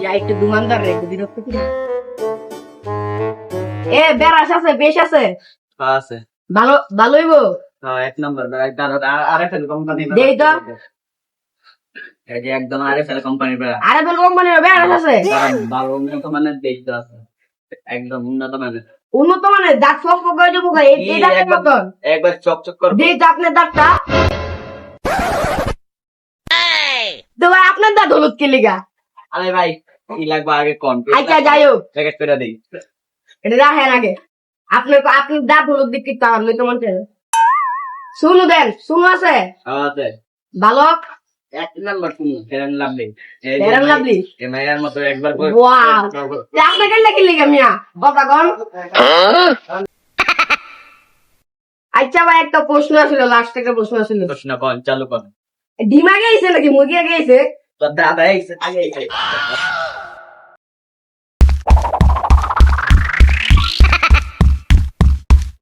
যা একটু দোকানদার রে বিরক্ত করি এ বেড়াস আছে বেশ আছে। আছে। ভালো ভালো হইব? হ্যাঁ, এক নম্বর আরএফএল কোম্পানি দেই তো। এই যে একদম বেড়া। আরে আছে। ভালো উন্নত মানের আছে। একদম উন্নত মানের। উন্নত দাঁত ফক ফক যাব এই দাঁতের একবার- মতন। একবার চকচক করব। দেই তো আপনার দাঁতটা তো ভাই আপনার দাঁত হলুদ কে লিগা আরে ভাই কি লাগবে আগে কোন আচ্ছা যাই হোক। প্যাকেট করে দিই। এটা রাখেন আগে আপনার আপনার দাঁত হলুদ দিক কিনতে হবে তোমার শুনু দেন শুনু আছে? আছে। ভালো? এক নাম্বার কোন ফেরান লাভলি। এই ভাই, লাভলি? মায়ের মতো একবার ওয়াও মিয়া? আচ্ছা একটা প্রশ্ন ছিল লাস্ট একটা প্রশ্ন ছিল প্রশ্ন কন চালু কর ডিম আগে আইছে নাকি? মুরগি আগে আইছে দাদা এসে আগে